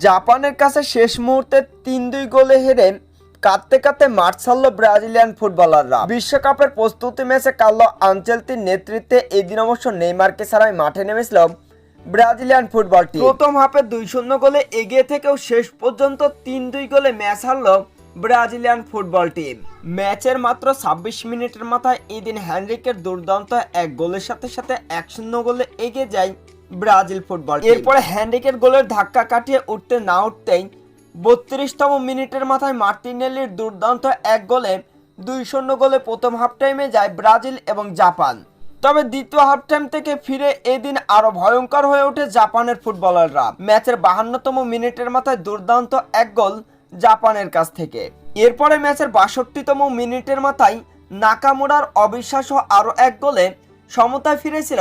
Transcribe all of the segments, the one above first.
জাপানের কাছে শেষ মুহূর্তে তিন দুই গোলে হেরে কাঁদতে কাঁদতে মাঠ ছাড়ল ব্রাজিলিয়ান ফুটবলাররা। বিশ্বকাপের প্রস্তুতি ম্যাচে কার্লো আঞ্চেলতির নেতৃত্বে। এদিন অবশ্য নেইমারকে ছাড়াই মাঠে নেমেছিল ব্রাজিলিয়ান ফুটবল টিম। প্রথম হাফে দুই শূন্য গোলে এগিয়ে থেকেও শেষ পর্যন্ত তিন দুই গোলে ম্যাচ হারল ব্রাজিলিয়ান ফুটবল টিম। ম্যাচের মাত্র ছাব্বিশ মিনিটের মাথায় এদিন হ্যানরিকের দুর্দান্ত এক গোলের সাথে সাথে এক শূন্য গোলে এগিয়ে যায় ব্রাজিল ফুটবল এরপরে হ্যান্ডিকের গোলের ধাক্কা কাটিয়ে উঠতে না উঠতেই বত্রিশতম মিনিটের মাথায় মার্টিনেলির দুর্দান্ত এক গোলে, দুই শূন্য গোলে প্রথম হাফ টাইমে যায় ব্রাজিল এবং জাপান। তবে দ্বিতীয় হাফ টাইম থেকে ফিরে এদিন আরও ভয়ঙ্কর হয়ে ওঠে জাপানের ফুটবলাররা। ম্যাচের বাহান্নতম মিনিটের মাথায় দুর্দান্ত এক গোল জাপানের কাছ থেকে। এরপরে ম্যাচের বাষট্টিতম মিনিটের মাথায় নাকামুরার অবিশ্বাস্য আরও এক গোলে সমতায় ফিরেছিল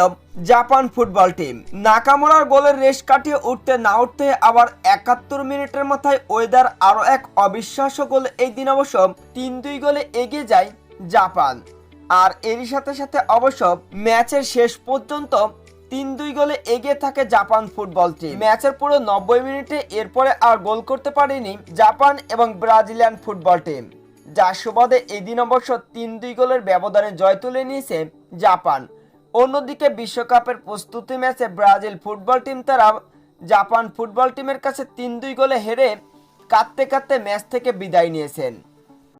জাপান ফুটবল টিম। নাকামোরার গোলের রেশ কাটিয়ে উঠতে না উঠতে আবার একাত্তর মিনিটের মাথায় ওয়েদার আরও এক অবিশ্বাস্য গোল। এই দিন অবশ্য তিন দুই গোলে এগিয়ে যায় জাপান। আর এরই সাথে সাথে অবশ্য ম্যাচের শেষ পর্যন্ত তিন দুই গোলে এগিয়ে থাকে জাপান ফুটবল টিম। ম্যাচের পুরো নব্বই মিনিটে এরপরে আর গোল করতে পারেনি জাপান এবং ব্রাজিলিয়ান ফুটবল টিম। যার সুবাদে এদিন অবশ্য তিন দুই গোলের ব্যবধানে জয় তুলে নিয়েছে জাপান। অন্যদিকে বিশ্বকাপের প্রস্তুতি ম্যাচে ব্রাজিল ফুটবল টিম তারা জাপান ফুটবল টিমের কাছে তিন দুই গোলে হেরে কাঁদতে কাঁদতে ম্যাচ থেকে বিদায় নিয়েছেন।